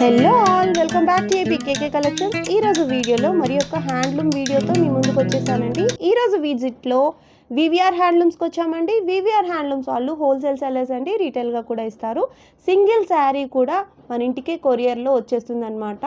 Hello all welcome back to APKK collection ఈ రోజు వీడియోలో మరి యొక్క హ్యాండ్లూమ్ వీడియోతో మీ ముందుకు వచ్చేసానండి. ఈ రోజు విజిట్లో వివిఆర్ హ్యాండ్లూమ్స్కి వచ్చామండి. వివిఆర్ హ్యాండ్లూమ్స్ వాళ్ళు హోల్సేల్ సెల్లర్స్ అండి. రీటైల్గా కూడా ఇస్తారు. సింగిల్ శారీ కూడా మన ఇంటికే కొరియర్లో వచ్చేస్తుంది అనమాట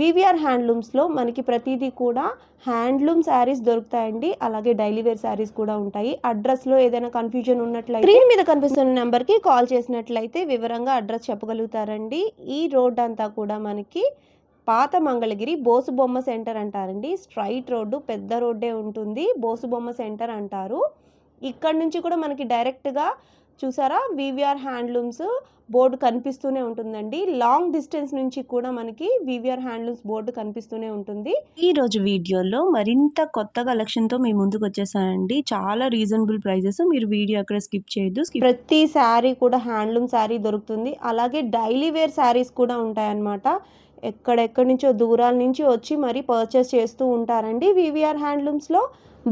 వివిఆర్ హ్యాండ్లూమ్స్లో మనకి ప్రతిదీ కూడా హ్యాండ్లూమ్ శారీస్ దొరుకుతాయండి. అలాగే డైలీ వేర్ శారీస్ కూడా ఉంటాయి. అడ్రస్లో ఏదైనా కన్ఫ్యూజన్ ఉన్నట్లయితే స్క్రీన్ మీద కనిపిస్తున్న నెంబర్కి కాల్ చేసినట్లయితే వివరంగా అడ్రస్ చెప్పగలుగుతారండి. ఈ రోడ్ అంతా కూడా మనకి పాత మంగళగిరి బోసుబొమ్మ సెంటర్ అంటారండి. స్ట్రైట్ రోడ్డు పెద్ద రోడ్డే ఉంటుంది. బోసుబొమ్మ సెంటర్ అంటారు. ఇక్కడ నుంచి కూడా మనకి డైరెక్ట్గా చూసారా? వివిఆర్ హ్యాండ్లూమ్స్ బోర్డు కనిపిస్తూనే ఉంటుందండి. లాంగ్ డిస్టెన్స్ నుంచి కూడా మనకి వివిఆర్ హ్యాండ్లూమ్స్ బోర్డు కనిపిస్తూనే ఉంటుంది. ఈ రోజు వీడియోలో మరింత కొత్త కలెక్షన్తో మీ ముందుకు వచ్చేసానండి. చాలా రీజనబుల్ ప్రైజెస్. మీరు వీడియో అక్కడ స్కిప్ చేయొద్దు. ప్రతి శారీ కూడా హ్యాండ్లూమ్ శారీ దొరుకుతుంది. అలాగే డైలీ వేర్ శారీస్ కూడా ఉంటాయన్నమాట. ఎక్కడెక్కడి నుంచో దూరాల నుంచి వచ్చి మరి పర్చేస్ చేస్తూ ఉంటారండి వివిఆర్ హ్యాండ్లూమ్స్లో.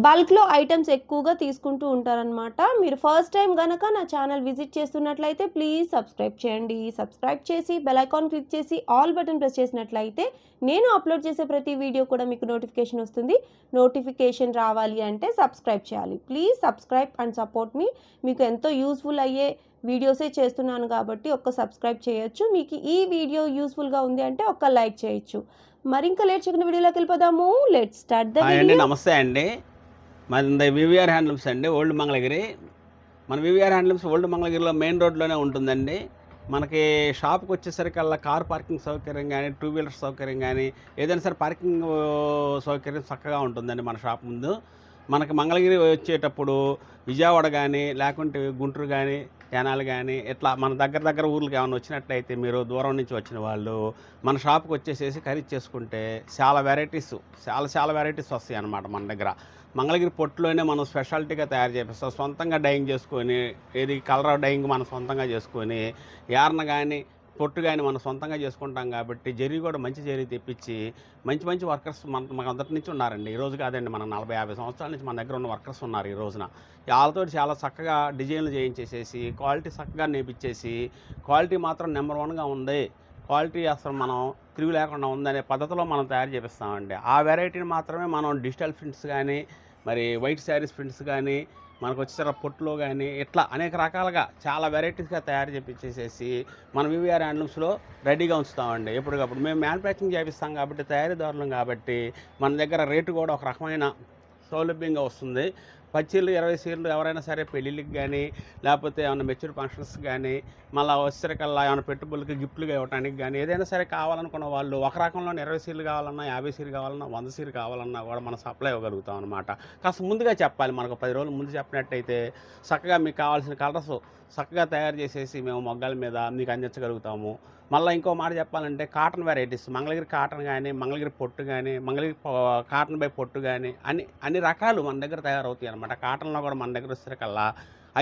బల్క్లో ఐటమ్స్ ఎక్కువగా తీసుకుంటూ ఉంటారనమాట మీరు ఫస్ట్ టైం గనక నా ఛానల్ విజిట్ చేస్తున్నట్లయితే ప్లీజ్ సబ్స్క్రైబ్ చేయండి. సబ్స్క్రైబ్ చేసి బెల్ ఐకాన్ క్లిక్ చేసి ఆల్ బటన్ ప్రెస్ చేసినట్లయితే నేను అప్లోడ్ చేసే ప్రతి వీడియో కూడా మీకు నోటిఫికేషన్ వస్తుంది. నోటిఫికేషన్ రావాలి అంటే సబ్స్క్రైబ్ చేయాలి. Please subscribe and support me. మీకు ఎంతో యూస్ఫుల్ అయ్యే వీడియోసే చేస్తున్నాను కాబట్టి ఒక్క సబ్స్క్రైబ్ చేయొచ్చు. మీకు ఈ వీడియో యూస్ఫుల్గా ఉంది అంటే ఒక్క లైక్ చేయొచ్చు. మరి ఇంకా లేట్ చేయకుండా వీడియోలోకి వెళ్ళిపోదాము. లెట్ స్టార్ట్ ద నమస్తే అండి. మన వివిఆర్ హ్యాండ్లూమ్స్ అండి ఓల్డ్ మంగళగిరి. మన వివిఆర్ హ్యాండ్లూమ్స్ ఓల్డ్ మంగళగిరిలో మెయిన్ రోడ్లోనే ఉంటుందండి. మనకి షాప్కి వచ్చేసరికల్లా కార్ పార్కింగ్ సౌకర్యం కానీ టూ వీలర్ సౌకర్యం కానీ ఏదైనా సరే పార్కింగ్ సౌకర్యం చక్కగా ఉంటుందండి మన షాప్ ముందు. మనకి మంగళగిరి వచ్చేటప్పుడు విజయవాడ కానీ లేకుంటే గుంటూరు కానీ కెనాలు కానీ ఇట్లా మన దగ్గర దగ్గర ఊర్లకి ఏమైనా వచ్చినట్లయితే మీరు దూరం నుంచి వచ్చిన వాళ్ళు మన షాప్కి వచ్చేసేసి ఖరీదు చేసుకుంటే చాలా వెరైటీస్ చాలా చాలా వెరైటీస్ వస్తాయి అన్నమాట మన దగ్గర. మంగళగిరి పొట్టులోనే మనం స్పెషాలిటీగా తయారు చేపిస్తాం. సొంతంగా డైయింగ్ చేసుకొని ఏది కలర్ డైయింగ్ మనం సొంతంగా చేసుకొని యార్న కానీ పొట్టు కానీ మనం సొంతంగా చేసుకుంటాం కాబట్టి జరీ కూడా మంచి జరీ తెప్పించి మంచి మంచి వర్కర్స్ మన మన అందరి నుంచి ఉన్నారండి. ఈ రోజు కాదండి మన నలభై యాభై సంవత్సరాల నుంచి మన దగ్గర ఉన్న వర్కర్స్ ఉన్నారు ఈ రోజున. వాళ్ళతో చాలా చక్కగా డిజైన్లు చేయించేసేసి క్వాలిటీ చక్కగా నేర్పించేసి క్వాలిటీ మాత్రం నెంబర్ వన్గా ఉంది. క్వాలిటీ అసలు మనం తిరుగు లేకుండా ఉందనే పద్ధతిలో మనం తయారు చేపిస్తామండి. ఆ వెరైటీని మాత్రమే మనం డిజిటల్ ప్రింట్స్ కానీ మరి వైట్ శారీస్ ప్రింట్స్ కానీ మనకు వచ్చేసరి పొట్టులో కానీ ఇట్లా అనేక రకాలుగా చాలా వెరైటీస్గా తయారు చేపించేసేసి మనం వివిఆర్ హ్యాండ్లూమ్స్లో రెడీగా ఉంచుతామండి. ఎప్పటికప్పుడు మేము మ్యానుఫ్యాక్చరింగ్ చేపిస్తాం కాబట్టి తయారీదారులం కాబట్టి మన దగ్గర రేటు కూడా ఒక రకమైన సౌలభ్యంగా వస్తుంది. పచ్చీలు ఇరవై సీర్లు ఎవరైనా సరే పెళ్ళిళ్ళకి కానీ లేకపోతే ఏమైనా మెచ్యూర్ ఫంక్షన్స్ కానీ మళ్ళీ వచ్చేసరికల్లా ఏమైనా పెట్టుబడులకి గిఫ్ట్లుగా ఇవ్వడానికి కానీ ఏదైనా సరే కావాలనుకున్న వాళ్ళు ఒక రకంలో ఇరవై సీర్లు కావాలన్నా యాభై సీలు కావాలన్నా వంద సీరు కావాలన్నా కూడా మనం సప్లై ఇవ్వగలుగుతాం అనమాట కాస్త ముందుగా చెప్పాలి మనకు పది రోజులు ముందు చెప్పినట్టయితే చక్కగా మీకు కావాల్సిన కలర్స్ చక్కగా తయారు చేసేసి మేము మొగ్గల మీద మీకు అందించగలుగుతాము. మళ్ళీ ఇంకో మాట చెప్పాలంటే కాటన్ వెరైటీస్ మంగళగిరి కాటన్ కానీ మంగళగిరి పొట్టు కానీ మంగళగిరి కాటన్ బై పొట్టు కానీ అన్ని అన్ని రకాలు మన దగ్గర తయారవుతాయి అనమాట కాటన్లో కూడా మన దగ్గర వచ్చేసరికల్లా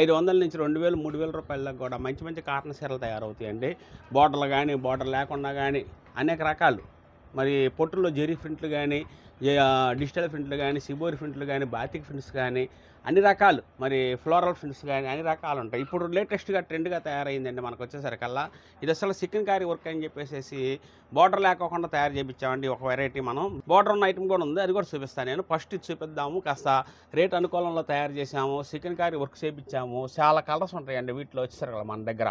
ఐదు వందల నుంచి రెండు వేలు మూడు వేల రూపాయలకు కూడా మంచి మంచి కాటన్ చీరలు తయారవుతాయండి. బోర్డర్లు కానీ బోర్డర్ లేకుండా కానీ అనేక రకాలు. మరి పొట్టుల్లో జెరీ ప్రింట్లు కానీ డిజిటల్ ప్రింట్లు కానీ సిబోరి ప్రింట్లు కానీ బాతిక్ ప్రింట్స్ కానీ అన్ని రకాలు. మరి ఫ్లోరల్ ఫిన్స్ కానీ అన్ని రకాలు ఉంటాయి. ఇప్పుడు లేటెస్ట్గా ట్రెండ్గా తయారైందండి మనకు వచ్చేసరికల్లా ఇది అసలు చికెన్ కారీ వర్క్ అని చెప్పేసి బార్డర్ లేకోకుండా తయారు చేయించామండి ఒక వెరైటీ మనం. బార్డర్ ఉన్న ఐటమ్ కూడా ఉంది. అది కూడా చూపిస్తాను నేను. ఫస్ట్ ఇది చూపిద్దాము. కాస్త రేట్ అనుకూలంలో తయారు చేసాము చికెన్ కారీ వర్క్ చేయించాము చాలా కలర్స్ ఉంటాయండి వీటిలో వచ్చేసరికి మన దగ్గర.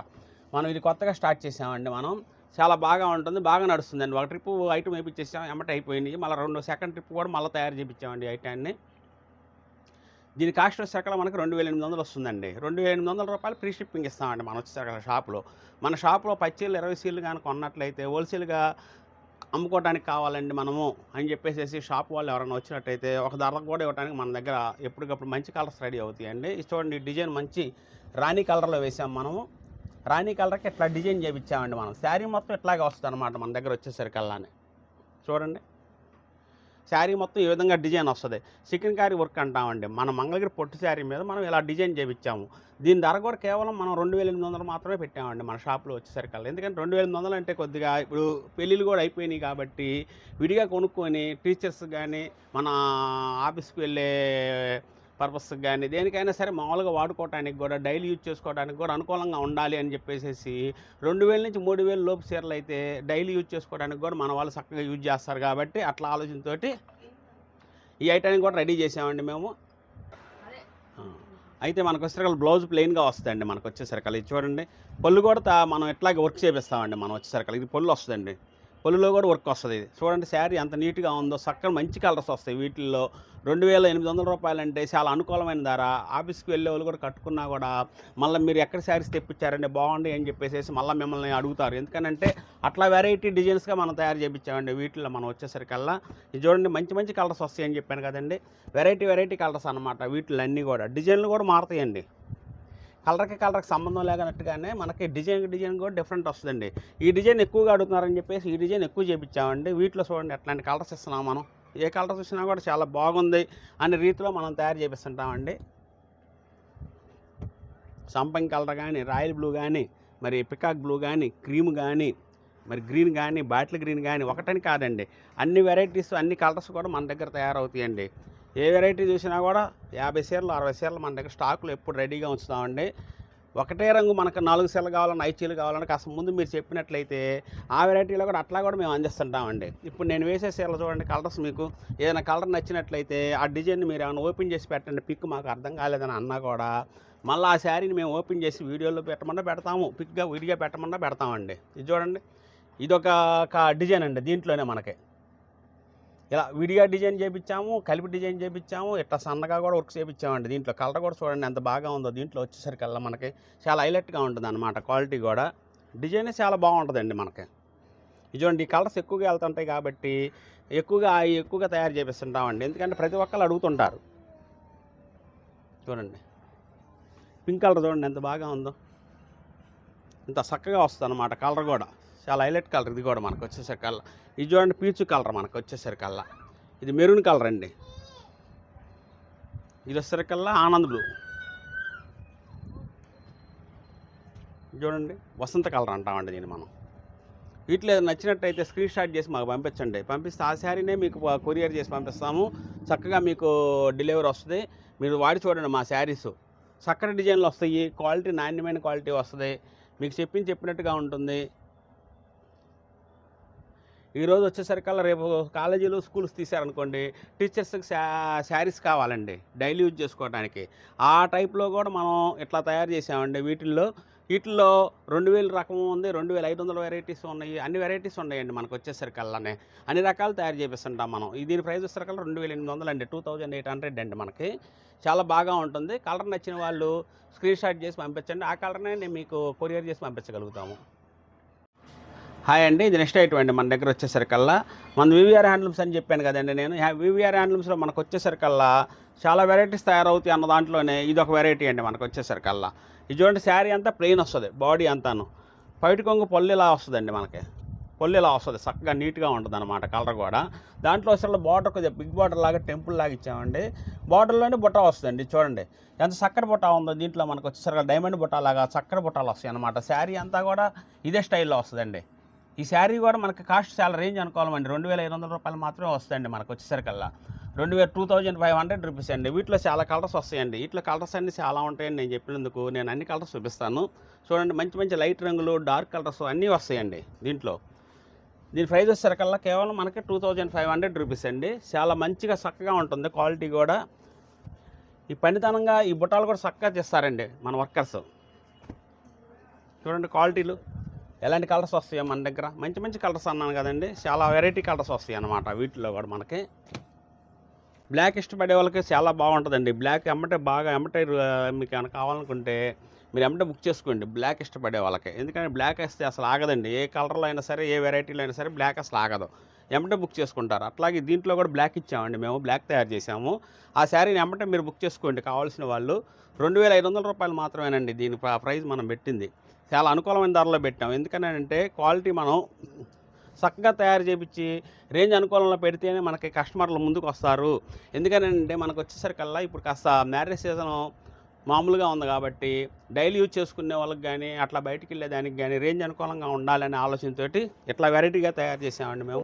మనం ఇది కొత్తగా స్టార్ట్ చేసామండి మనం. చాలా బాగా ఉంటుంది. బాగా నడుస్తుందండి. ఒక ట్రిప్ ఐటమ్ వేయించేసాం ఎమ్మట అయిపోయినాయి మళ్ళీ రెండు సెకండ్ ట్రిప్ కూడా మళ్ళీ తయారు చేయించామండి ఐటాన్ని దీని కాస్ట్ వచ్చాక మనకు రెండు వేల ఎనిమిది వందలు వస్తుందండి. రెండు వేల ఎనిమిది వందల రూపాయలు ఫ్రీ షిప్పింగ్ ఇస్తామండి మనం వచ్చేసరికి షాప్లో. మన షాప్లో పచ్చీలు ఇరవై సీలు కానీ కొన్నట్లయితే హోల్సేల్గా అమ్ముకోవడానికి కావాలండి మనము అని చెప్పేసి షాప్ వాళ్ళు ఎవరైనా వచ్చినట్టయితే ఒక ధరకు కూడా ఇవ్వడానికి మన దగ్గర ఎప్పటికప్పుడు మంచి కలర్స్ రెడీ అవుతాయండి. చూడండి డిజైన్ మంచి రాణి కలర్లో వేసాం మనము. రాణి కలర్కి ఇట్లా డిజైన్ చేయించామండి మనం. శారీ మొత్తం ఇట్లాగే వస్తుంది అనమాట మన దగ్గర వచ్చేసరికల్లానే చూడండి. శారీ మొత్తం ఈ విధంగా డిజైన్ వస్తుంది. చికెన్ కారీ వర్క్ అంటామండి. మన మంగళగిరి పొట్టు శారీ మీద మనం ఇలా డిజైన్ చేయించాము దీని ధర కూడా కేవలం మనం రెండు వేల ఎనిమిది వందలు మాత్రమే పెట్టామండి మన షాప్లో వచ్చేసరికల్లా. ఎందుకంటే రెండు వేల ఎనిమిది వందలు అంటే కొద్దిగా ఇప్పుడు పెళ్ళిళ్ళు కూడా అయిపోయినాయి కాబట్టి విడిగా కొనుక్కొని టీచర్స్ కానీ మన ఆఫీస్కి వెళ్ళే పర్పస్కి కానీ దేనికైనా సరే మామూలుగా వాడుకోవడానికి కూడా డైలీ యూజ్ చేసుకోవడానికి కూడా అనుకూలంగా ఉండాలి అని చెప్పేసి రెండు వేల నుంచి మూడు వేల లోపు చీరలు అయితే డైలీ యూజ్ చేసుకోవడానికి కూడా మన వాళ్ళు చక్కగా యూజ్ చేస్తారు కాబట్టి అట్లా ఆలోచనతోటి ఈ ఐటాన్ని కూడా రెడీ చేసామండి మేము. అయితే మనకు వచ్చేసరికి బ్లౌజ్ ప్లెయిన్గా వస్తుందండి మనకు వచ్చేసరికి ఇది చూడండి పళ్ళు కూడా తా- మనం ఎట్లాగే వర్క్ చేపిస్తామండి మనం వచ్చేసరికి ఇది పళ్ళు వస్తుందండి. పళ్ళులో కూడా వర్క్ వస్తుంది. ఇది చూడండి శారీ ఎంత నీట్గా ఉందో చక్కగా మంచి కలర్స్ వస్తాయి వీటిల్లో. రెండు వేల ఎనిమిది వందల రూపాయలు అంటే చాలా అనుకూలమైన ధర ఆఫీస్కి వెళ్ళే వాళ్ళు కూడా కట్టుకున్నా కూడా మళ్ళీ మీరు ఎక్కడ శారీస్ తెప్పించారండి? బాగుంది అని చెప్పేసి మళ్ళీ మిమ్మల్ని అడుగుతారు. ఎందుకనంటే అట్లా వెరైటీ డిజైన్స్గా మనం తయారు చేయించామండి వీటిలో మనం వచ్చేసరికల్లా. ఇది చూడండి మంచి మంచి కలర్స్ వస్తాయని చెప్పాను కదండి. వెరైటీ వెరైటీ కలర్స్ అనమాట వీటిలో అన్నీ కూడా. డిజైన్లు కూడా మారుతాయండి. కలర్కి కలర్కి సంబంధం లేనట్టుగానే మనకి డిజైన్ డిజైన్ కూడా డిఫరెంట్ వస్తుందండి. ఈ డిజైన్ ఎక్కువగా అడుగుతున్నారని చెప్పేసి ఈ డిజైన్ ఎక్కువ చేయించామండి వీటిలో చూడండి ఎట్లాంటి కలర్స్ ఇస్తున్నాం మనం. ఏ కలర్ చూసినా కూడా చాలా బాగుంది అనే రీతిలో మనం తయారు చేపిస్తుంటామండి. సంపంగి కలర్ కానీ రాయల్ బ్లూ కానీ మరి పికాక్ బ్లూ కానీ క్రీమ్ కానీ మరి గ్రీన్ కానీ బాటిల్ గ్రీన్ కానీ ఒకటని కాదండి. అన్ని వెరైటీస్ అన్ని కలర్స్ కూడా మన దగ్గర తయారవుతాయండి. ఏ వెరైటీ చూసినా కూడా యాభై చీరలు అరవై చీరలు మన దగ్గర స్టాకులు ఎప్పుడు రెడీగా ఉంచుతామండి. ఒకటే రంగు మనకు నాలుగు సెల్లు కావాలన్నా ఐదు చీరలు కావాలన్నా కాస్త ముందు మీరు చెప్పినట్లయితే ఆ వెరైటీలో కూడా అట్లా కూడా మేము అందిస్తుంటామండి. ఇప్పుడు నేను వేసే చీరలు చూడండి కలర్స్ మీకు ఏదైనా కలర్ నచ్చినట్లయితే ఆ డిజైన్ మీరు ఏమైనా ఓపెన్ చేసి పెట్టండి పిక్ మాకు అర్థం కాలేదని అన్నా కూడా మళ్ళీ ఆ శారీని మేము ఓపెన్ చేసి వీడియోలో పెట్టమన్నా పెడతాము పిక్గా విడిగా పెట్టమన్నా పెడతామండి. ఇది చూడండి ఇదొక ఒక డిజైన్ అండి దీంట్లోనే మనకి. ఇలా విడిగా డిజైన్ చేయించాము కలిపి డిజైన్ చేయించాము ఇట్లా సన్నగా కూడా వర్క్ చేయించామండి దీంట్లో. కలర్ కూడా చూడండి ఎంత బాగా ఉందో. దీంట్లో వచ్చేసరికల్లా మనకి చాలా హైలైట్గా ఉంటుంది అనమాట క్వాలిటీ కూడా. డిజైన్ చాలా బాగుంటుందండి మనకి. ఇది చూడండి ఈ కలర్స్ ఎక్కువగా వెళ్తుంటాయి కాబట్టి ఎక్కువగా అవి ఎక్కువగా తయారు చేపిస్తుంటామండి. ఎందుకంటే ప్రతి ఒక్కరు అడుగుతుంటారు. చూడండి. పింక్ కలర్ చూడండి ఎంత బాగా ఉందో. ఇంత చక్కగా వస్తుంది అనమాట కలర్ కూడా. చాలా హైలైట్ కలర్ ఇది కూడా మనకు వచ్చేసరికల్లా. ఇది చూడండి పీచు కలర్ మనకు వచ్చేసరికల్లా. ఇది మెరూన్ కలర్ అండి. ఇది వచ్చేసరికల్లా ఆనంద్ బ్లూ. చూడండి వసంత కలర్ అంటామండి దీన్ని మనం. వీటిలో నచ్చినట్టయితే స్క్రీన్ షాట్ చేసి మాకు పంపించండి. పంపిస్తే ఆ శారీనే మీకు కొరియర్ చేసి పంపిస్తాము. చక్కగా మీకు డెలివరీ వస్తుంది. మీరు వాడి చూడండి మా శారీస్. చక్కటి డిజైన్లు వస్తాయి. క్వాలిటీ నాణ్యమైన క్వాలిటీ వస్తుంది. మీకు చెప్పింది చెప్పినట్టుగా ఉంటుంది. ఈరోజు వచ్చేసరికల్లా రేపు కాలేజీలు స్కూల్స్ తీశారనుకోండి టీచర్స్కి శా శారీస్ కావాలండి డైలీ యూజ్ చేసుకోవడానికి ఆ టైప్లో కూడా మనం ఇట్లా తయారు చేసామండి వీటిల్లో. వీటిల్లో రెండు వేల రకం ఉంది రెండు వేల ఐదు వందల వెరైటీస్ ఉన్నాయి అన్ని వెరైటీస్ ఉన్నాయండి మనకు వచ్చేసరికల్లానే. అన్ని రకాలు తయారు చేపిస్తుంటాం మనం. ఈ దీని ప్రైస్ వచ్చేసరికల్లా రెండు వేల ఎనిమిది వందలు అండి టూ థౌజండ్ ఎయిట్ హండ్రెడ్ అండి మనకి. చాలా బాగా ఉంటుంది. కలర్ నచ్చిన వాళ్ళు స్క్రీన్ షాట్ చేసి పంపించండి. ఆ కలర్నే నేను మీకు కొరియర్ చేసి పంపించగలుగుతాము. హాయ్ అండి ఇది నెక్స్ట్ ఐటమ్ అండి. మన దగ్గర వచ్చేసరికల్లా మన వివిఆర్ హ్యాండ్లూమ్స్ అని చెప్పాను కదండి నేను. వివిఆర్ హ్యాండ్లూమ్స్లో మనకు వచ్చేసరికల్లా చాలా వెరైటీస్ తయారవుతాయి అన్న దాంట్లోనే ఇది ఒక వెరైటీ అండి మనకు వచ్చేసరికల్లా. ఇది చూడండి శారీ అంతా ప్లెయిన్ వస్తుంది బాడీ అంతాను. పైటి కొంగు పొల్లిలా ఇలా వస్తుందండి మనకి. పొల్లిలా ఇలా వస్తుంది చక్కగా నీట్గా ఉంటుంది అనమాట కలర్ కూడా. దాంట్లో అసలు బార్డర్ కొద్దిగా బిగ్ బార్డర్ లాగా టెంపుల్ లాగా ఇచ్చామండి. బార్డర్లోనే బుట్ట వస్తుందండి చూడండి. ఎంత చక్కటి బుట్ట ఉందో దీంట్లో మనకు వచ్చేసరికి డైమండ్ బుట్ట లాగా చక్కటి బుట్టాలు వస్తాయి అనమాట శారీ అంతా కూడా ఇదే స్టైల్లో వస్తుందండి. ఈ శారీ కూడా మనకి కాస్ట్ చాలా రేంజ్ అనుకోవాలండి. రెండు వేల ఐదు వందల రూపాయలు మాత్రమే వస్తాయండి మనకు వచ్చేసరికల్లా. రెండు వేల two thousand five hundred rupees అండి. వీటిలో చాలా కలర్స్ వస్తాయండి. వీటిలో కలర్స్ అన్ని చాలా ఉంటాయని నేను చెప్పినందుకు. నేను అన్ని కలర్స్ చూపిస్తాను. చూడండి మంచి మంచి లైట్ రంగులు డార్క్ కలర్స్ అన్నీ వస్తాయండి దీంట్లో. దీని ప్రైస్ వచ్చేసరికల్లా కేవలం మనకి two thousand five hundred rupees అండి. చాలా మంచిగా చక్కగా ఉంటుంది. క్వాలిటీ కూడా. ఈ పనితనంగా ఈ బుట్టాలు కూడా చక్కగా చేస్తారండి మన వర్కర్స్. చూడండి క్వాలిటీలు. ఎలాంటి కలర్స్ వస్తాయో మన దగ్గర? మంచి మంచి కలర్స్ అన్నాను కదండి. చాలా వెరైటీ కలర్స్ వస్తాయి అన్నమాట వీటిలో కూడా మనకి. బ్లాక్ ఇష్టపడే వాళ్ళకి చాలా బాగుంటుందండి. బ్లాక్ ఎమ్మటే బాగా ఎమ్మటే మీకు ఏమైనా కావాలనుకుంటే మీరు ఎమ్మటే బుక్ చేసుకోండి. బ్లాక్ ఇష్టపడే వాళ్ళకి. ఎందుకంటే బ్లాక్ వేస్తే అసలు ఆగదండి. ఏ కలర్లో అయినా సరే ఏ వెరైటీలో అయినా సరే బ్లాక్ అసలు ఆగదు. ఎమ్మటే బుక్ చేసుకుంటారు. అట్లాగే దీంట్లో కూడా బ్లాక్ ఇచ్చామండి మేము బ్లాక్ తయారు చేసాము ఆ శారీని ఎమ్మటే మీరు బుక్ చేసుకోండి కావాల్సిన వాళ్ళు. రెండు వేల ఐదు వందల రూపాయలు మాత్రమేనండి దీని ప్రైస్ మనం పెట్టింది. చాలా అనుకూలమైన ధరలో పెట్టాం ఎందుకనంటే క్వాలిటీ మనం చక్కగా తయారు చేపించి రేంజ్ అనుకూలంలో పెడితేనే మనకి కస్టమర్లు ముందుకు వస్తారు. ఎందుకనంటే మనకు వచ్చేసరికల్లా ఇప్పుడు కాస్త మ్యారేజ్ సీజన్ మామూలుగా ఉంది కాబట్టి డైలీ యూజ్ చేసుకునే వాళ్ళకి కానీ అట్లా బయటికి వెళ్ళేదానికి కానీ రేంజ్ అనుకూలంగా ఉండాలనే ఆలోచనతోటి ఇట్లా వెరైటీగా తయారు చేసామండి మేము.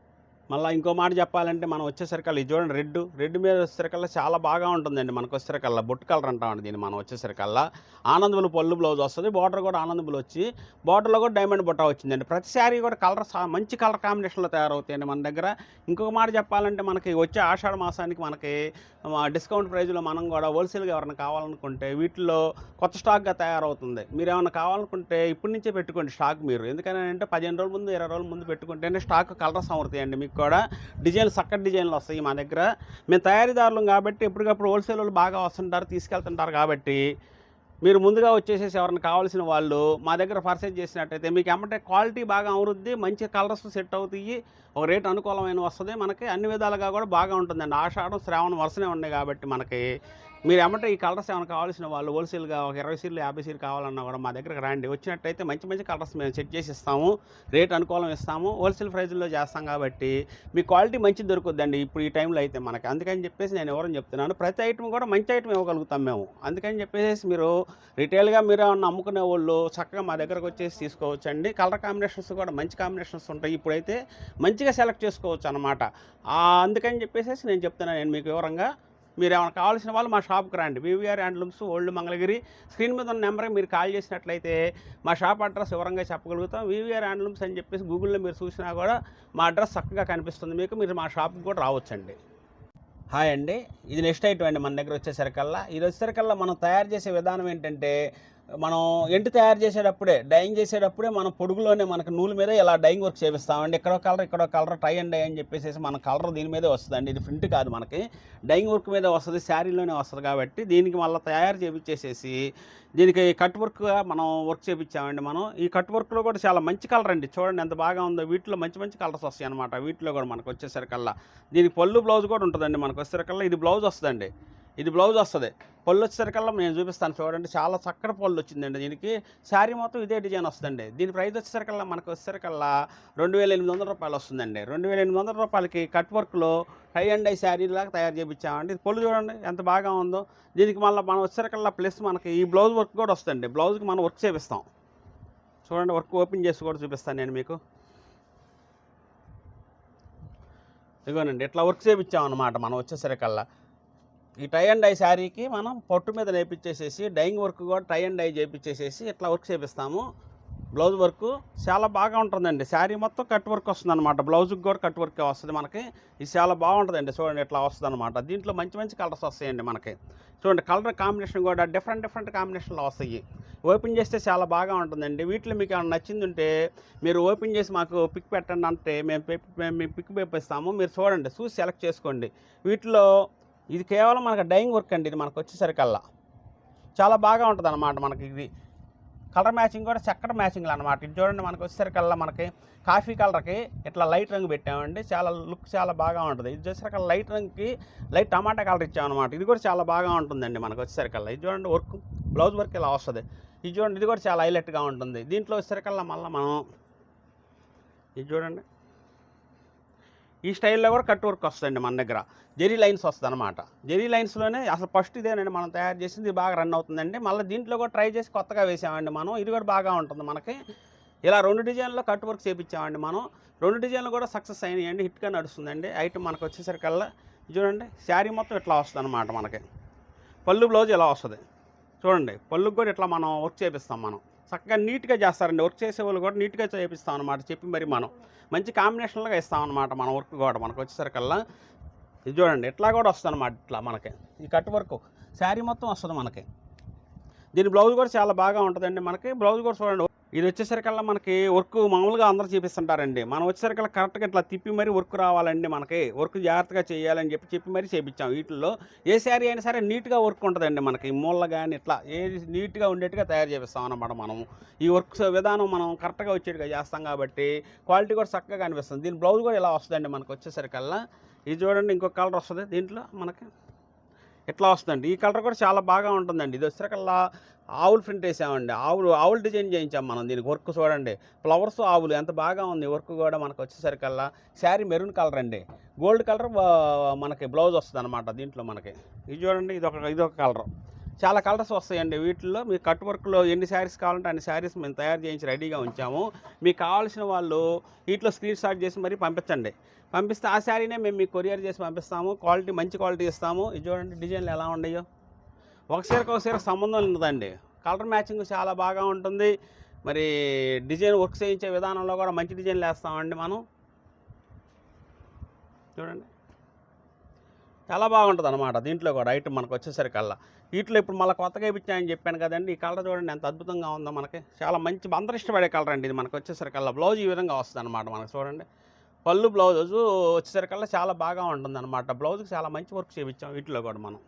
మళ్ళీ ఇంకో మాట చెప్పాలంటే మనం వచ్చేసరికల్లా ఇది చూడండి రెడ్ రెడ్ మీద వచ్చేసరికల్లా చాలా బాగా ఉంటుందండి మనకు వచ్చేసరికల్లా బొట్టు కలర్ అంటామండి దీన్ని మనం వచ్చేసరికల్లా ఆనందములు పళ్ళు బ్లౌజ్ వస్తుంది బార్డర్ కూడా ఆనందములు వచ్చి బార్డర్లో కూడా డైమండ్ బుట్ట వచ్చిందండి. ప్రతి శారీ కూడా కలర్ సా- మంచి కలర్ కాంబినేషన్లో తయారవుతాయండి మన దగ్గర. ఇంకొక మాట చెప్పాలంటే మనకి వచ్చే ఆషాఢ మాసానికి మనకి డిస్కౌంట్ ప్రైజ్లో మనం కూడా హోల్సేల్గా ఎవరైనా కావాలనుకుంటే వీటిలో కొత్త స్టాక్గా తయారవుతుంది. మీరు ఏమైనా కావాలనుకుంటే ఇప్పటి నుంచే పెట్టుకోండి స్టాక్ మీరు. ఎందుకంటే పదిహేను రోజుల ముందు ఇరవై రోజుల ముందు పెట్టుకుంటేనే స్టాక్ కలర్స్ అమరుతాయండి మీకు కూడా డిజైన్లు చక్కటి డిజైన్లు వస్తాయి మా దగ్గర. మేము తయారీదారులం కాబట్టి ఎప్పటికప్పుడు హోల్సేల్ వాళ్ళు బాగా వస్తుంటారు తీసుకెళ్తుంటారు కాబట్టి మీరు ముందుగా వచ్చేసేసి ఎవరైనా కావాల్సిన వాళ్ళు మా దగ్గర పర్చేజ్ చేసినట్టయితే మీకు ఏమంటే క్వాలిటీ బాగా అమరుద్ది మంచి కలర్స్ సెట్ అవుతాయి ఒక రేట్ అనుకూలమైన వస్తుంది. మనకి అన్ని విధాలుగా కూడా బాగా ఉంటుందండి. ఆషాఢం శ్రావణం వరుసనే ఉన్నాయి కాబట్టి మనకి. మీరు ఏమంటే ఈ కలర్స్ ఏమైనా కావాల్సిన వాళ్ళు హోల్సేల్గా ఒక ఇరవై సీర్లు యాభై సీర్లు కావాలన్నా కూడా మా దగ్గరకు రండి. వచ్చినట్టయితే మంచి మంచి కలర్స్ మేము సెట్ చేసి ఇస్తాము రేట్ అనుకూలం ఇస్తాము. హోల్సేల్ ప్రైజ్లో చేస్తాం కాబట్టి మీ క్వాలిటీ మంచి దొరుకుద్దండి ఇప్పుడు ఈ టైంలో అయితే మనకి. అందుకని చెప్పేసి నేను ఎవరని చెప్తున్నాను ప్రతి ఐటమ్ కూడా మంచి ఐటమ్ ఇవ్వగలుగుతాం మేము. అందుకని చెప్పేసి మీరు రిటైల్గా మీరు ఏమన్నా అమ్ముకునే వాళ్ళు చక్కగా మా దగ్గరకు వచ్చేసి తీసుకోవచ్చండి. కలర్ కాంబినేషన్స్ కూడా మంచి కాంబినేషన్స్ ఉంటాయి. ఇప్పుడైతే మంచిగా సెలెక్ట్ చేసుకోవచ్చు అనమాట అందుకని చెప్పేసి నేను చెప్తున్నాను. నేను మీకు వివరంగా మీరు ఏమైనా కావాల్సిన వాళ్ళు మా షాప్కి రండి. VVR handlooms old Mangalagiri screen మీద ఉన్న నెంబర్కి మీరు కాల్ చేసినట్లయితే మా షాప్ అడ్రస్ వివరంగా చెప్పగలుగుతాం. వివిఆర్ హ్యాండ్లూమ్స్ అని చెప్పేసి గూగుల్లో మీరు చూసినా కూడా మా అడ్రస్ చక్కగా కనిపిస్తుంది. మీకు మీరు మా షాప్కి కూడా రావచ్చండి. హాయ్ అండి. ఇది నెక్స్ట్ ఐటమ్ అండి మన దగ్గర వచ్చేసరికల్లా. ఇది వచ్చేసరికల్లా మనం తయారు చేసే విధానం ఏంటంటే మనం ఎంటు తయారు చేసేటప్పుడే డైయింగ్ చేసేటప్పుడే మనం పొడుగులోనే మనకు నూలు మీద ఇలా డైయింగ్ వర్క్ చేపిస్తామండి. ఇక్కడో కలర్ ఇక్కడో కలర్ టై అండ్ డై అని చెప్పేసి మన కలర్ దీని మీదే వస్తుందండి. ఇది ప్రింట్ కాదు మనకి. డైయింగ్ వర్క్ మీద వస్తుంది శారీలోనే వస్తుంది కాబట్టి దీనికి మళ్ళీ తయారు చేపించేసేసి దీనికి కట్ వర్క్గా మనం వర్క్ చేపించామండి మనం. ఈ కట్ వర్క్లో కూడా చాలా మంచి కలర్ అండి. చూడండి ఎంత బాగా ఉందో. వీటిలో మంచి మంచి కలర్స్ వస్తాయి అనమాట వీటిలో కూడా మనకు వచ్చేసరికల్లా. దీనికి పళ్ళు బ్లౌజ్ కూడా ఉంటుందండి మనకు. వచ్చేసరికల్లా ఇది బ్లౌజ్ వస్తుందండి. ఇది బ్లౌజ్ వస్తుంది. పళ్ళు వచ్చేసరికల్లా నేను చూపిస్తాను చూడండి. చాలా చక్కటి పళ్ళు వచ్చిందండి దీనికి. శారీ మొత్తం ఇదే డిజైన్ వస్తుందండి. దీని ప్రైస్ వచ్చేసరికల్లా మనకు వచ్చేసరికల్లా రెండు వేల ఎనిమిది వందల రూపాయలు వస్తుందండి. రెండు వేల ఎనిమిది వందల రూపాయలకి కట్ వర్క్లో హై అండ్ ఐ శారీ లాగా తయారు చేయించామండి ఇది పళ్ళు చూడండి ఎంత బాగా ఉందో. దీనికి మళ్ళీ మనం వచ్చేసరికల్లా ప్లస్ మనకి ఈ బ్లౌజ్ వర్క్ కూడా వస్తుందండి. బ్లౌజ్కి మనం వర్క్ చేపిస్తాం. చూడండి వర్క్ ఓపెన్ చేసి కూడా చూపిస్తాను నేను మీకు. ఇదిగోనండి ఇట్లా వర్క్ చేయించామన్నమాట మనం వచ్చేసరికల్లా. ఈ టై అండ్ డై శారీకి మనం పట్టు మీద నేర్పించేసేసి డైయింగ్ వర్క్ కూడా టై అండ్ డై చేపించేసేసి ఇట్లా వర్క్ చేపిస్తాము. బ్లౌజ్ వర్క్ చాలా బాగా ఉంటుందండి. శారీ మొత్తం కట్ వర్క్ వస్తుంది అనమాట బ్లౌజ్కి కూడా కట్ వర్క్ వస్తుంది మనకి. ఇది చాలా బాగుంటుందండి. చూడండి ఇట్లా వస్తుంది అనమాట దీంట్లో మంచి మంచి కలర్స్ వస్తాయండి మనకి. చూడండి కలర్ కాంబినేషన్ కూడా డిఫరెంట్ డిఫరెంట్ కాంబినేషన్లో వస్తాయి. ఓపెన్ చేస్తే చాలా బాగా ఉంటుందండి. వీటిలో మీకు ఏమైనా నచ్చింది ఉంటే మీరు ఓపెన్ చేసి మాకు పిక్ పెట్టండి అంటే మేము మేము పిక్ పంపిస్తాము. మీరు చూడండి చూసి సెలెక్ట్ చేసుకోండి. వీటిలో ఇది కేవలం మనకు డైయింగ్ వర్క్ అండి ఇది మనకు వచ్చేసరికల్లా. చాలా బాగా ఉంటుంది అనమాట మనకి ఇది. కలర్ మ్యాచింగ్ కూడా చక్కటి మ్యాచింగ్లు అనమాట ఇది చూడండి మనకు వచ్చేసరికల్లా మనకి కాఫీ కలర్కి ఇట్లా లైట్ రంగు పెట్టామండి. చాలా లుక్ చాలా బాగా ఉంటుంది. ఇది వచ్చేసరికల్లా లైట్ రంగుకి లైట్ టమాటా కలర్ ఇచ్చామన్నమాట. ఇది కూడా చాలా బాగా ఉంటుందండి మనకు వచ్చేసరికల్లా. ఇది చూడండి వర్క్ బ్లౌజ్ వర్క్ ఇలా వస్తుంది. ఇది చూడండి ఇది కూడా చాలా హైలైట్గా ఉంటుంది. దీంట్లో వచ్చేసరికల్లా మళ్ళీ మనం ఇది చూడండి. ఈ స్టైల్లో కూడా కట్ వర్క్ వస్తుందండి మన దగ్గర. జెరీ లైన్స్ వస్తుంది అనమాట జెరీ లైన్స్లోనే అసలు ఫస్ట్ ఇదేనండి మనం తయారు చేసింది బాగా రన్ అవుతుందండి. మళ్ళీ దీంట్లో కూడా ట్రై చేసి కొత్తగా వేసామండి మనం. ఇది కూడా బాగా ఉంటుంది మనకి. ఇలా రెండు డిజైన్లో కట్ వర్క్ చేపించామండి మనం. రెండు డిజైన్లు కూడా సక్సెస్ అయినాయండి. హిట్గా నడుస్తుందండి. ఐటమ్ మనకు వచ్చేసరికల్లా చూడండి శారీ మొత్తం ఇట్లా వస్తుంది అనమాట మనకి. పళ్ళు బ్లౌజ్ ఇలా వస్తుంది? చూడండి పళ్ళుకి కూడా ఇట్లా మనం వర్క్ చేపిస్తాం మనం. చక్కగా నీట్గా చేస్తారండి. వర్క్ చేసే వాళ్ళు కూడా నీట్గా చేపిస్తాం అనమాట చెప్పి మరి మనం. మంచి కాంబినేషన్లుగా ఇస్తాం అనమాట మన వర్క్ కూడా మనకు వచ్చేసరికల్లా. ఇది చూడండి ఇట్లా కూడా వస్తుంది అనమాట ఇట్లా మనకి. ఈ కట్ వర్క్. శారీ మొత్తం వస్తుంది మనకి. దీని బ్లౌజ్ కూడా చాలా బాగా ఉంటుందండి మనకి. బ్లౌజ్ కూడా చూడండి. ఇది వచ్చేసరికల్లా మనకి వర్క్ మామూలుగా అందరూ చూపిస్తుంటారండి. మనం వచ్చేసరికల్లా కరెక్ట్గా ఇట్లా తిప్పి మరీ వర్క్ రావాలండి మనకి. వర్క్ జాగ్రత్తగా చేయాలని చెప్పి చెప్పి మరీ చేయించాం వీటిల్లో ఏ శారీ అయినా సరే నీట్గా వర్క్ ఉంటుందండి మనకి. మూల కానీ ఇట్లా ఏది నీట్గా ఉండేట్టుగా తయారు చేపిస్తాం అనమాట మనం ఈ వర్క్ విధానం మనం కరెక్ట్గా వచ్చేట్టుగా చేస్తాం కాబట్టి క్వాలిటీ కూడా చక్కగా కనిపిస్తుంది దీని బ్లౌజ్ కూడా ఇలా వస్తుందండి మనకు వచ్చేసరికల్లా. ఇది చూడండి ఇంకొక కలర్ వస్తుంది. దీంట్లో మనకి ఇట్లా వస్తుందండి? ఈ కలర్ కూడా చాలా బాగా ఉంటుందండి. ఇది వచ్చేకల్లా ఆవులు ప్రింట్ వేసామండి ఆవులు ఆవులు డిజైన్ చేయించాం మనం దీనికి వర్క్ చూడండి. ఫ్లవర్స్ ఆవులు ఎంత బాగా ఉంది. వర్క్ కూడా మనకు వచ్చేసరికల్లా శారీ మెరూన్ కలర్ అండి. గోల్డ్ కలర్ మనకి బ్లౌజ్ వస్తుంది అనమాట దీంట్లో మనకి. ఇది చూడండి ఇది ఒక ఇది ఒక కలర్. చాలా కలర్స్ వస్తాయండి వీటిల్లో. మీ కట్ వర్క్లో ఎన్ని శారీస్ కావాలంటే అన్ని శారీస్ మేము తయారు చేయించి రెడీగా ఉంచాము. మీకు కావాల్సిన వాళ్ళు వీటిలో స్క్రీన్ షాట్ చేసి మరీ పంపించండి. పంపిస్తే ఆ శారీనే మేము మీకు కొరియర్ చేసి పంపిస్తాము. క్వాలిటీ మంచి క్వాలిటీ ఇస్తాము. ఇది చూడండి డిజైన్లు ఎలా ఉన్నాయో. ఒక సీరకు ఒక సీరకు సంబంధం ఉండదండి కలర్ మ్యాచింగ్ చాలా బాగా ఉంటుంది. మరి డిజైన్ వర్క్ చేయించే విధానంలో కూడా మంచి డిజైన్లు వేస్తామండి మనం. చూడండి. చాలా బాగుంటుంది అనమాట దీంట్లో కూడా ఐటమ్ మనకు వచ్చేసరికల్లా. వీటిలో ఇప్పుడు మళ్ళీ కొత్తగా ఇప్పించాయని చెప్పాను కదండి. ఈ కలర్ చూడండి ఎంత అద్భుతంగా ఉందో మనకి. చాలా మంచి అందరూ ఇష్టపడే కలర్ అండి ఇది మనకు వచ్చేసరికల్లా. బ్లౌజ్ ఈ విధంగా వస్తుంది అనమాట మనకు చూడండి. పళ్ళు బ్లౌజ్ వచ్చేసరికల్లా చాలా బాగా ఉంటుంది అనమాట బ్లౌజ్కి చాలా మంచి వర్క్ చేయించాం వీటిలో కూడా మనం.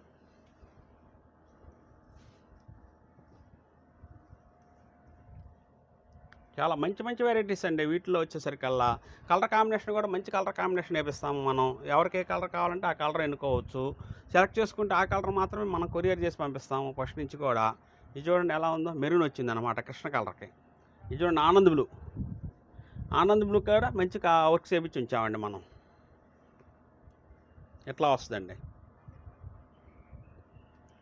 చాలా మంచి మంచి వెరైటీస్ అండి వీటిలో వచ్చేసరికల్లా. కలర్ కాంబినేషన్ కూడా మంచి కలర్ కాంబినేషన్ వేపిస్తాము మనం. ఎవరికి ఏ కలర్ కావాలంటే ఆ కలర్ ఎన్నుకోవచ్చు. సెలెక్ట్ చేసుకుంటే ఆ కలర్ మాత్రమే మనం కొరియర్ చేసి పంపిస్తాము ఫస్ట్ నుంచి కూడా. ఇది చూడండి ఎలా ఉందో మెరూన్ వచ్చింది అనమాట కృష్ణ కలర్కి. ఇది చూడండి ఆనంద్ బ్లూ. ఆనంద్ బ్లూ కూడా మంచి వర్క్ చేపించి ఉంచామండి మనం. ఎట్లా వస్తుందండి?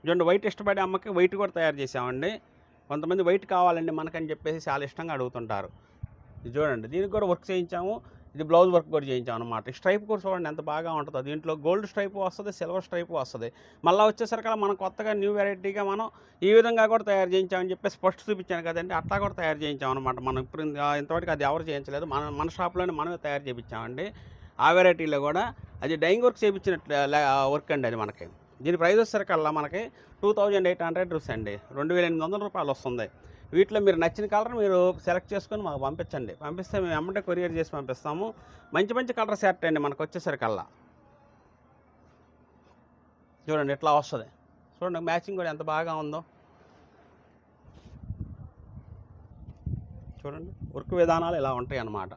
చూడండి వైట్ ఇష్టపడే అమ్మకి వైట్ కూడా తయారు చేసామండి. కొంతమంది వైట్ కావాలండి మనకని చెప్పేసి చాలా ఇష్టంగా అడుగుతుంటారు. చూడండి దీనికి కూడా వర్క్ చేయించాము. ఇది బ్లౌజ్ వర్క్ కూడా చేయించాం అనమాట స్ట్రైప్ కూడా చూడండి ఎంత బాగా ఉంటుందో. దీంట్లో గోల్డ్ స్ట్రైప్ వస్తుంది సిల్వర్ స్ట్రైప్ వస్తుంది. మళ్ళీ వచ్చేసరికి మనం కొత్తగా న్యూ వెరైటీగా మనం ఈ విధంగా కూడా తయారు చేయించామని చెప్పేసి ఫస్ట్ చూపించాను కదండి. అట్లా కూడా తయారు చేయించాం అనమాట మనం. ఇప్పుడు ఇంతవరకు అది ఎవరు చేయించలేదు. మన మన షాప్లోనే మనమే తయారు చేయించామండి. ఆ వెరైటీలో కూడా అది డైయింగ్ వర్క్ చేయించినట్లు వర్క్ అండి అది మనకి. దీని ప్రైస్ వచ్చేసరికల్లా మనకి two thousand eight hundred rupees అండి. రెండు వేల ఎనిమిది వందల రూపాయలు వస్తుంది. వీటిలో మీరు నచ్చిన కలర్ మీరు సెలెక్ట్ చేసుకొని మాకు పంపించండి. పంపిస్తే మేము వెంబడే కొరియర్ చేసి పంపిస్తాము. మంచి మంచి కలర్ సెట్ అండి మనకు వచ్చేసరికల్లా. చూడండి ఎట్లా వస్తుంది. చూడండి మ్యాచింగ్ కూడా ఎంత బాగా ఉందో. చూడండి వర్క్ విధానాలు ఇలా ఉంటాయి అన్నమాట.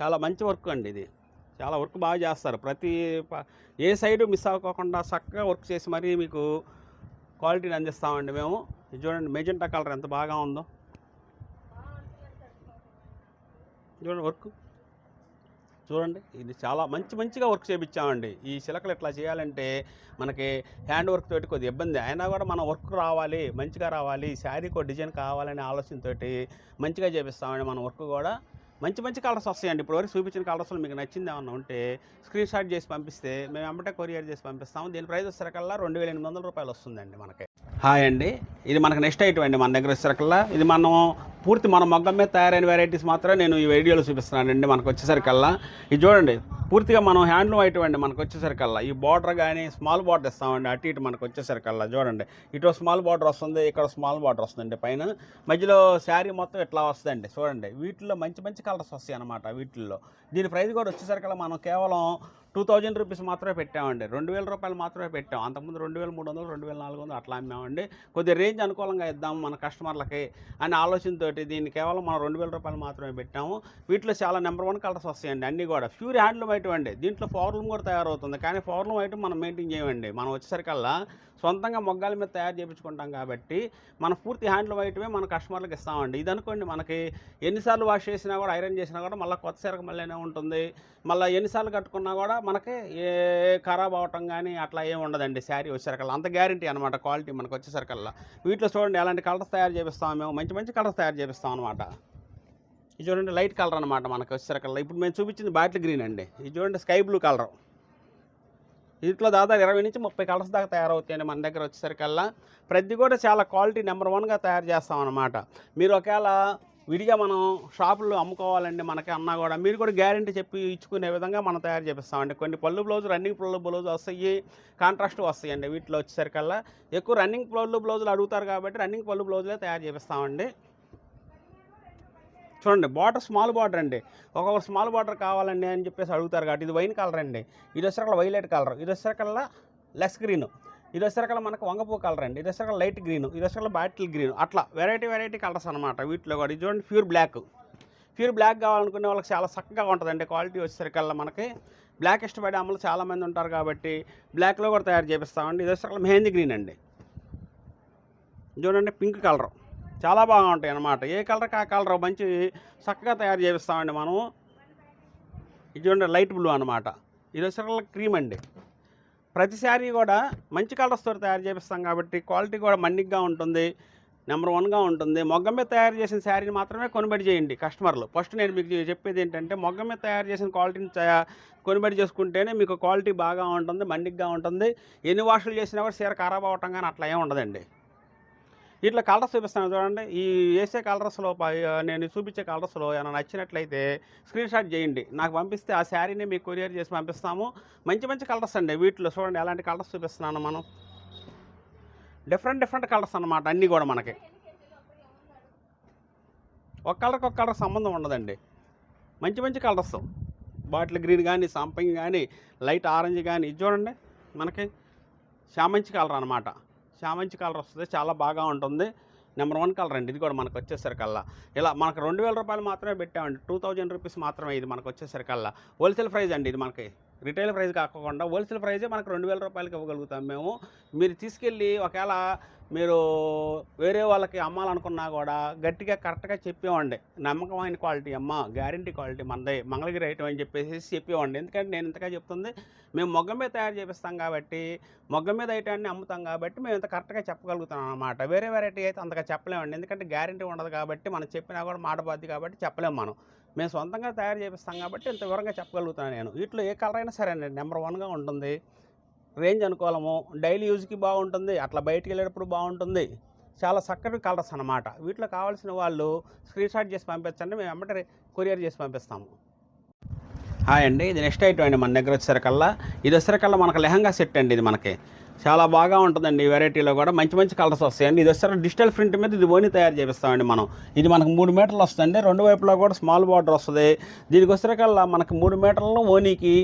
చాలా మంచి వర్క్ అండి ఇది. చాలా వర్క్ బాగా చేస్తారు. ప్రతి ఏ సైడు మిస్ అవ్వకుండా చక్కగా వర్క్ చేసి మరీ మీకు క్వాలిటీని అందిస్తామండి మేము. ఇది చూడండి మెజెంటా కలర్ ఎంత బాగా ఉందో. చూడండి వర్క్. చూడండి ఇది చాలా మంచి మంచిగా వర్క్ చేయించామండి ఈ శిలకలు ఇట్లా చేయాలంటే మనకి హ్యాండ్ వర్క్ తోటి కొద్దిగా ఇబ్బంది. అయినా కూడా మన వర్క్ రావాలి మంచిగా రావాలి శారీకి ఒక డిజైన్ కావాలనే ఆలోచనతోటి మంచిగా చేపిస్తామండి మన వర్క్ కూడా. మంచి మంచి కలర్స్ వస్తాయండి. ఇప్పుడు వరకు చూపించిన కలర్స్లో మీకు నచ్చింది ఏమన్నా ఉంటే స్క్రీన్ షాట్ చేసి పంపిస్తే మేము వెంబటే కొరియర్ చేసి పంపిస్తాము. దీని ప్రైస్ వచ్చేసరికల్లా రెండు వేల ఎనిమిది వందల రూపాయలు వస్తుందండి మనకి. హాయ్ అండి. ఇది మనకు నెక్స్ట్ ఐటమ్ అండి మన దగ్గర వచ్చేసరికల్లా ఇది మనం పూర్తి మన మొగ్గం మీద తయారైన వెరైటీస్ మాత్రమే నేను ఈ వీడియోలో చూపిస్తున్నానండి మనకు వచ్చేసరికల్లా ఇది చూడండి పూర్తిగా మనం హ్యాండ్లూమ్ ఐటమ్ అండి మనకు వచ్చేసరికల్లా ఈ బార్డర్ కానీ స్మాల్ బార్డర్ ఇస్తామండి అటు ఇటు మనకు వచ్చేసరికల్లా చూడండి ఇటు స్మాల్ బార్డర్ వస్తుంది ఇక్కడ స్మాల్ బార్డర్ వస్తుందండి పైన. మధ్యలో శారీ మొత్తం ఇట్లా వస్తుందండి చూడండి. వీటిల్లో మంచి మంచి కలర్స్ వస్తాయి అన్నమాట వీటిల్లో. దీని ప్రైస్ కూడా వచ్చేసరికల్లా మనం కేవలం టూ థౌజండ్ రూపీస్ మాత్రమే పెట్టామండి. రెండు వేల రూపాయలు మాత్రమే పెట్టాం. అంతకుముందు రెండు వేల మూడు వందలు రెండు వేల నాలుగు వందలు అట్లా అమ్మామండి. కొద్దిగా రేంజ్ అనుకూలంగా ఇద్దాం మన కస్టమర్లకి అనే ఆలోచనతో దీన్ని కేవలం మనం రెండు వేల రూపాయలు మాత్రమే పెట్టాము. వీటిలో చాలా నెంబర్ వన్ కలర్స్ వస్తాయండి అన్నీ కూడా. ప్యూర్ హ్యాండ్లూమ్ ఐటమ్ అండి. దీంట్లో ఫార్లూమ్ కూడా తయారవుతుంది. కానీ ఫార్లూమ్ ఐటమ్ మనం మెయింటైన్ చేయమండి. మనం వచ్చేసరికల్లా సొంతంగా మొగ్గాల మీద తయారు చేయించుకుంటాం కాబట్టి మన పూర్తి హ్యాండ్లూమ్ ఐటమే మన కస్టమర్లకు ఇస్తామండి. ఇది అనుకోండి మనకి ఎన్నిసార్లు వాష్ చేసినా కూడా ఐరన్ చేసినా కూడా మళ్ళీ కొత్త సరకు మళ్ళీనే ఉంటుంది. మళ్ళీ ఎన్నిసార్లు కట్టుకున్నా కూడా మనకి ఏ ఖరాబ్ అవటం కానీ అట్లా ఏమి ఉండదండి. శారీ వచ్చేసరికల్లా. అంత గ్యారంటీ అనమాట క్వాలిటీ మనకు వచ్చేసరికల్లా. వీటిలో చూడండి ఎలాంటి కలర్స్ తయారు చేపిస్తాం మేము. మంచి మంచి కలర్స్ తయారు చేపిస్తాం అనమాట ఇది చూడండి లైట్ కలర్ అనమాట మనకు వచ్చేసరికల్లా. ఇప్పుడు మేము చూపించింది బాటిల్ గ్రీన్ అండి. ఇది చూడండి స్కై బ్లూ కలర్. వీటిలో దాదాపు ఇరవై నుంచి ముప్పై కలర్స్ దాకా తయారవుతాయండి మన దగ్గర వచ్చేసరికల్లా. ప్రతి కూడా చాలా క్వాలిటీ నెంబర్ వన్గా తయారు చేస్తాం అనమాట మీరు ఒకవేళ విడిగా మనం షాపుల్లో అమ్ముకోవాలండి మనకి అన్నా కూడా. మీరు కూడా గ్యారంటీ చెప్పి ఇచ్చుకునే విధంగా మనం తయారు చేపిస్తామండి. కొన్ని పళ్ళు బ్లౌజ్ రన్నింగ్ పళ్ళు బ్లౌజ్ వస్తాయి కాంట్రాస్ట్ వస్తాయండి వీటిలో వచ్చేసరికల్లా. ఎక్కువ రన్నింగ్ పళ్ళు బ్లౌజులు అడుగుతారు కాబట్టి రన్నింగ్ పళ్ళు బ్లౌజులే తయారు చేపిస్తామండి. చూడండి బార్డర్ స్మాల్ బార్డర్ అండి. ఒక్కొక్క స్మాల్ బార్డర్ కావాలండి అని చెప్పేసి అడుగుతారు కాబట్టి ఇది వైన్ కలర్ అండి. ఇది వచ్చేసరికల్లా వైలెట్ కలర్. ఇది వచ్చేసరికల్లా లెస్ గ్రీన్. ఇది వచ్చేసరికల్లా మనకు వంగపూ కలర్ అండి. ఇది వచ్చేసరికల్లా లైట్ గ్రీన్ ఇది వచ్చేసరికల్లా బాటిల్ గ్రీన్ అట్లా వెరైటీ వెరైటీ కలర్స్ అనమాట వీటిలో కూడా. ఇది చూడండి ప్యూర్ బ్లాక్ ప్యూర్ బ్లాక్ కావాలనుకునే వాళ్ళకి చాలా చక్కగా ఉంటుందండి. క్వాలిటీ వచ్చేసరికల్లా మనకి బ్లాక్ ఇష్టపడే అమ్మలు చాలామంది ఉంటారు కాబట్టి బ్లాక్లో కూడా తయారు చేపిస్తామండి. ఇది వచ్చేసరికల్లా మెహందీ గ్రీన్ అండి. చూడండి పింక్ కలర్ చాలా బాగుంటాయి అన్నమాట. ఏ కలర్ ఆ కలర్ మంచి చక్కగా తయారు చేపిస్తామండి మనము. ఇది చూడండి లైట్ బ్లూ అనమాట ఇది వచ్చేసరికి క్రీమ్ అండి. ప్రతి శారీ కూడా మంచి కలర్స్తో తయారు చేపిస్తాం కాబట్టి క్వాలిటీ కూడా మన్నిగ్గా ఉంటుంది. నెంబర్ వన్గా ఉంటుంది. మొగ్గం మీద తయారు చేసిన శారీని మాత్రమే కొనుబడి చేయండి కస్టమర్లు. ఫస్ట్ నేను మీకు చెప్పేది ఏంటంటే మొగ్గం మీద తయారు చేసిన క్వాలిటీని కొనుబడి చేసుకుంటేనే మీకు క్వాలిటీ బాగా ఉంటుంది మండిగ్గా ఉంటుంది. ఎన్ని వాషులు చేసినా కూడా చీర ఖరాబ్ అవ్వటం కానీ అట్లా ఏమి ఉండదండి. ఇట్లా కలర్స్ చూపిస్తాను చూడండి. ఈ వేసే కలర్స్లో ప- నేను చూపించే కలర్స్లో ఏమైనా నచ్చినట్లయితే స్క్రీన్ షాట్ చేయండి. నాకు పంపిస్తే ఆ శారీని మీకు కొరియర్ చేసి పంపిస్తాము. మంచి మంచి కలర్స్ అండి వీటిలో. చూడండి ఎలాంటి కలర్స్ చూపిస్తున్నాను మనం. డిఫరెంట్ డిఫరెంట్ కలర్స్ అనమాట అన్నీ కూడా మనకి. ఒక కలర్కి ఒక కలర్ సంబంధం ఉండదండి. మంచి మంచి కలర్స్ బాటిల్ గ్రీన్ కానీ సంపంగి కానీ లైట్ ఆరెంజ్ కానీ ఇది చూడండి మనకి. చామంచి కలర్ అనమాట చామంచి కలర్ వస్తుంది చాలా బాగా ఉంటుంది. నెంబర్ వన్ కలర్ అండి ఇది కూడా మనకు వచ్చేసరికల్లా. ఇలా మనకు రెండు వేల రూపాయలు మాత్రమే పెట్టామండి టూ థౌజండ్ రూపీస్ మాత్రమే ఇది మనకు వచ్చేసరికల్లా. హోల్సేల్ ప్రైస్ అండి ఇది మనకి. రిటైల్ ప్రైస్ కాకుండా హోల్సేల్ ప్రైజే మనకు రెండు వేల రూపాయలకి ఇవ్వగలుగుతాం మేము. మీరు తీసుకెళ్ళి ఒకవేళ మీరు వేరే వాళ్ళకి అమ్మాలనుకున్నా కూడా గట్టిగా కరెక్ట్గా చెప్పేవండి నమ్మకమైన క్వాలిటీ అమ్మ గ్యారంటీ క్వాలిటీ మనదే. మంగళగిరి ఐటమ్ అని చెప్పేసి చెప్పేవండి ఎందుకంటే నేను ఇంతగా చెప్తుంది మేము మొగ్గ మీద తయారు చేపిస్తాం కాబట్టి మొగ్గ మీద ఐటాన్ని అమ్ముతాం కాబట్టి మేము ఇంత కరెక్ట్గా చెప్పగలుగుతాం అనమాట వేరే వెరైటీ అయితే అంతగా చెప్పలేమండి. ఎందుకంటే గ్యారంటీ ఉండదు కాబట్టి మనం చెప్పినా కూడా మాట బాధ్యత కాబట్టి చెప్పలేము మనం. మేము సొంతంగా తయారు చేపిస్తాం కాబట్టి ఇంత వివరంగా చెప్పగలుగుతాను నేను. వీటిలో ఏ కలర్ అయినా సరే అండి నెంబర్ వన్గా ఉంటుంది. రేంజ్ అనుకూలము డైలీ యూజ్కి బాగుంటుంది అట్లా బయటికి వెళ్ళేటప్పుడు బాగుంటుంది. చాలా చక్కటి కలర్స్ అన్నమాట. వీటిలో కావాల్సిన వాళ్ళు స్క్రీన్ షాట్ చేసి పంపించండి మేము వెంబటే కొరియర్ చేసి పంపిస్తాము. హాయ్ అండి ఇది నెక్స్ట్ ఐటమ్ అండి మన దగ్గర వచ్చేసరికల్లా. ఇది వచ్చేసరికల్లా మనకు లెహంగా సెట్ అండి ఇది మనకి. చాలా బాగా ఉంటుందండి ఈ వెరైటీలో కూడా. మంచి మంచి కలర్స్ వస్తాయండి. ఇది వచ్చేసరికి డిజిటల్ ప్రింట్ మీద ఇది ఓని తయారు చేపిస్తామండి మనం. ఇది మనకు మూడు మీటర్లు వస్తుంది రెండు వైపులా కూడా స్మాల్ బార్డర్ వస్తుంది. దీనికి వచ్చేసరికల్లా మనకు మూడు మీటర్లు ఓనీకి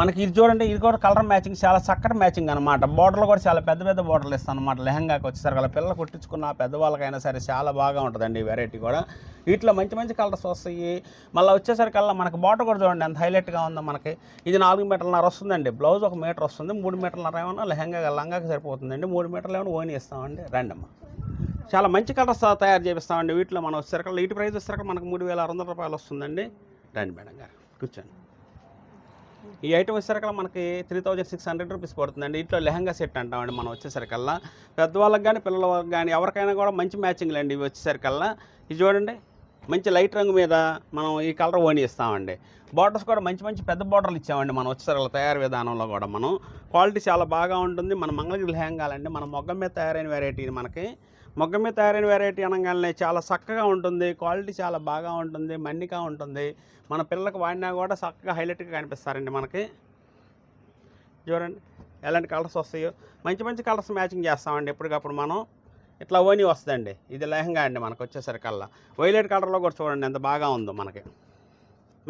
మనకి ఇది చూడండి ఇది కూడా కలర్ మ్యాచింగ్ చాలా చక్కటి మ్యాచింగ్ అనమాట బార్డర్లు కూడా చాలా పెద్ద పెద్ద బార్డర్లు ఇస్తాను అనమాట లెహంగాకి వచ్చేసరికి. పిల్లలు కుట్టించుకున్న పెద్దవాళ్ళకైనా సరే చాలా బాగా ఉంటుందండి ఈ వెరైటీ కూడా. వీటిలో మంచి మంచి కలర్స్ వస్తాయి. మళ్ళీ వచ్చేసరికల్లా మనకు బార్డర్ కూడా చూడండి ఎంత హైలైట్గా ఉందో మనకి. ఇది నాలుగు మీటర్లన్నర వస్తుందండి. బ్లౌజ్ ఒక మీటర్ వస్తుంది. మూడు మీటర్లన్నర ఏమన్నా లెహంగా లంగాకి సరిపోతుందండి. మూడు మీటర్లు ఏమైనా ఓని ఇస్తామండి రండి అమ్మ చాలా మంచి కలర్స్ తయారు చేపిస్తామండి. వీటిలో మనం వచ్చేసరికి ఇటు ప్రైస్ వచ్చేసరికి మనకు మూడు వేల ఆరు వందల రూపాయలు వస్తుందండి. రండి మేడం గారు కూర్చోండి. ఈ ఐటమ్ వచ్చేసరికల్లా మనకి three thousand six hundred rupees పడుతుందండి. ఇంట్లో లెహంగా సెట్ అంటామండి మనం వచ్చేసరికల్లా పెద్దవాళ్ళకి కానీ పిల్లలకి కానీ ఎవరికైనా కూడా మంచి మ్యాచింగ్లు అండి ఇవి వచ్చేసరికల్లా ఇది చూడండి. మంచి లైట్ రంగు మీద మనం ఈ కలర్ ఓని ఇస్తామండి బార్డర్స్ కూడా మంచి మంచి పెద్ద బార్డర్లు ఇచ్చామండి మనం వచ్చేసరికి తయారు విధానంలో కూడా మనం. క్వాలిటీ చాలా బాగా ఉంటుంది. మన మంగళగిరి లెహంగాలండి. మన మొగ్గం మీద తయారైన వెరైటీ మనకి. మొగ్గం మీద తయారైన వెరైటీ అనగానే చాలా చక్కగా ఉంటుంది. క్వాలిటీ చాలా బాగా ఉంటుంది. మన్నిగా ఉంటుంది. మన పిల్లలకు వాడినా కూడా చక్కగా హైలైట్గా కనిపిస్తారండి మనకి. చూడండి. ఎలాంటి కలర్స్ వస్తాయో. మంచి మంచి కలర్స్ మ్యాచింగ్ చేస్తామండి ఎప్పటికప్పుడు మనం. ఇట్లా ఓని వస్తుందండి. ఇది లెహంగా అండి మనకు వచ్చేసరికల్లా. వైలెట్ కలర్లో కూడా చూడండి ఎంత బాగా ఉందో మనకి.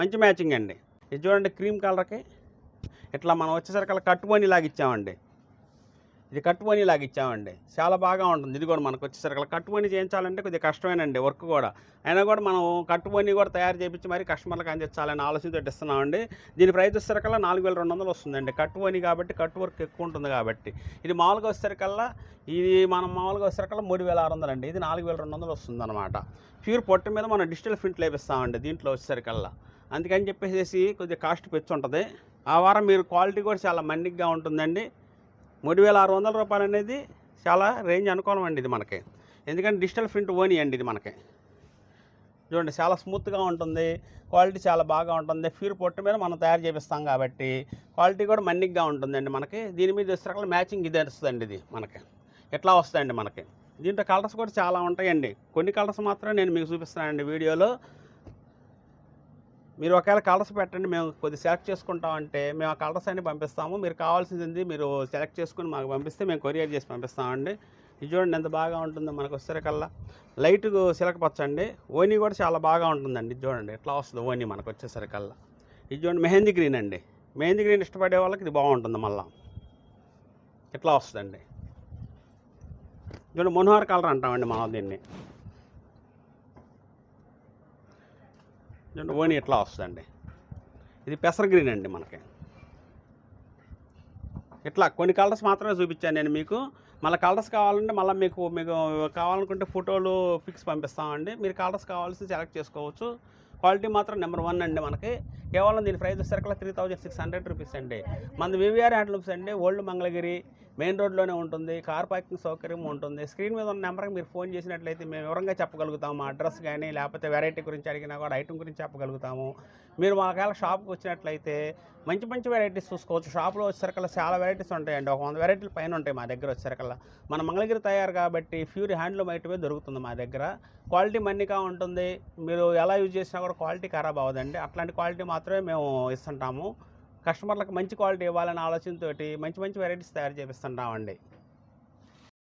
మంచి మ్యాచింగ్ అండి. ఇది చూడండి క్రీమ్ కలర్కి ఇట్లా మనం వచ్చేసరికల్లా కట్టుకొని లాగా ఇచ్చామండి. ఇది కట్టుబోని లాగా ఇచ్చామండి. చాలా బాగా ఉంటుంది. ఇది కూడా మనకు వచ్చేసరికి కట్టుబోని చేయించాలంటే కొద్దిగా కష్టమేనండి వర్క్ కూడా. అయినా కూడా మనం కట్టుబోని కూడా తయారు చేయించి మరి కస్టమర్లకు అందించాలని ఆలోచనతో ఇస్తున్నామండి దీని ప్రైస్ వచ్చేసరికల్లా నాలుగు వేల రెండు వందలు వస్తుందండి. కట్టుబోని కాబట్టి కట్టు వర్క్ ఎక్కువ ఉంటుంది కాబట్టి. ఇది మామూలుగా వచ్చేసరికల్లా ఇది మనం మామూలుగా వచ్చేసరికల్లా మూడు వేల ఆరు వందలు అండి ఇది నాలుగు వేల రెండు వందలు వస్తుంది అనమాట ప్యూర్ పొట్టు మీద మనం డిజిటల్ ప్రింట్ లేపిస్తామండి దీంట్లో వచ్చేసరికల్లా అందుకని చెప్పేసి కొద్దిగా కాస్ట్ పెంచుంటుంది. ఆ వారం మీరు క్వాలిటీ కూడా చాలా మన్నిగ్గా ఉంటుందండి. మూడు వేల ఆరు వందల రూపాయలు అనేది చాలా రేంజ్ అనుకూలం అండి ఇది మనకి. ఎందుకంటే డిజిటల్ ప్రింట్ ఓని అండి ఇది మనకి. చూడండి చాలా స్మూత్గా ఉంటుంది. క్వాలిటీ చాలా బాగా ఉంటుంది. ప్యూర్ పొట్టు మీద మనం తయారు చేపిస్తాం కాబట్టి క్వాలిటీ కూడా మన్నిగ్గా ఉంటుందండి మనకి. దీని మీద ఇస్తే మ్యాచింగ్ ఇది వస్తుందండి ఇది మనకి. ఎట్లా వస్తాయండి మనకి? దీంట్లో కలర్స్ కూడా చాలా ఉంటాయండి. కొన్ని కలర్స్ మాత్రమే నేను మీకు చూపిస్తానండి వీడియోలో. మీరు ఒకవేళ కలర్స్ పెట్టండి మేము కొద్దిగా సెలెక్ట్ చేసుకుంటాం అంటే మేము ఆ కలర్స్ అన్ని పంపిస్తాము. మీరు కావాల్సింది మీరు సెలెక్ట్ చేసుకుని మాకు పంపిస్తే మేము కొరియర్ చేసి పంపిస్తామండి. ఇది చూడండి ఎంత బాగా ఉంటుందో మనకు వచ్చేసరికల్లా లైట్ సిలకపచ్చండి ఓని కూడా చాలా బాగా ఉంటుందండి. ఇది చూడండి ఎట్లా వస్తుంది ఓని మనకు వచ్చేసరికల్లా ఇది చూడండి మెహందీ గ్రీన్ అండి. మెహందీ గ్రీన్ ఇష్టపడే వాళ్ళకి ఇది బాగుంటుంది మళ్ళా. ఇట్లా వస్తుందండి? చూడండి మనోహర్ కలర్ అంటామండి మనం దీన్ని. ఓని ఇట్లా వస్తుందండి. ఇది పెసర గ్రీన్ అండి మనకి. ఇట్లా కొన్ని కలర్స్ మాత్రమే చూపించాను నేను మీకు. మళ్ళీ కలర్స్ కావాలంటే మళ్ళీ మీకు మీకు కావాలనుకుంటే ఫోటోలు ఫిక్స్ పంపిస్తామండి. మీరు కలర్స్ కావాల్సి సెలెక్ట్ చేసుకోవచ్చు. క్వాలిటీ మాత్రం నెంబర్ వన్ అండి మనకి. కేవలం దీని ప్రైస్ వచ్చేసరికి three thousand six hundred rupees అండి. మన వివిఆర్ హ్యాండ్లూమ్స్ అండి. ఓల్డ్ మంగళగిరి మెయిన్ రోడ్లోనే ఉంటుంది కార్ పార్కింగ్ సౌకర్యం ఉంటుంది. స్క్రీన్ మీద ఉన్న నెంబర్కి మీరు ఫోన్ చేసినట్లయితే మేము వివరంగా చెప్పగలుగుతాము అడ్రస్ కానీ లేకపోతే వెరైటీ గురించి అడిగినా కూడా ఐటమ్ గురించి చెప్పగలుగుతాము. మీరు మా ఒకవేళ షాప్కి వచ్చినట్లయితే మంచి మంచి వెరైటీస్ చూసుకోవచ్చు. షాప్లో వచ్చేసరికల్లా చాలా వెరైటీస్ ఉంటాయండి. ఒక వంద వెరైటీల పైన ఉంటాయి మా దగ్గర వచ్చేసరికల్లా మన మంగళగిరి తయారు కాబట్టి ప్యూర్ హ్యాండ్లూమ్ ఐటమే దొరుకుతుంది మా దగ్గర. క్వాలిటీ మన్నిగా ఉంటుంది. మీరు ఎలా యూజ్ చేసినా కూడా క్వాలిటీ ఖరాబ్ అవ్వదండి. అట్లాంటి క్వాలిటీ మాత్రమే మేము ఇస్తుంటాము. కస్టమర్లకు మంచి క్వాలిటీ ఇవ్వాలనే ఆలోచనతోటి మంచి మంచి వెరైటీస్ తయారు చేపిస్తుంటామండి.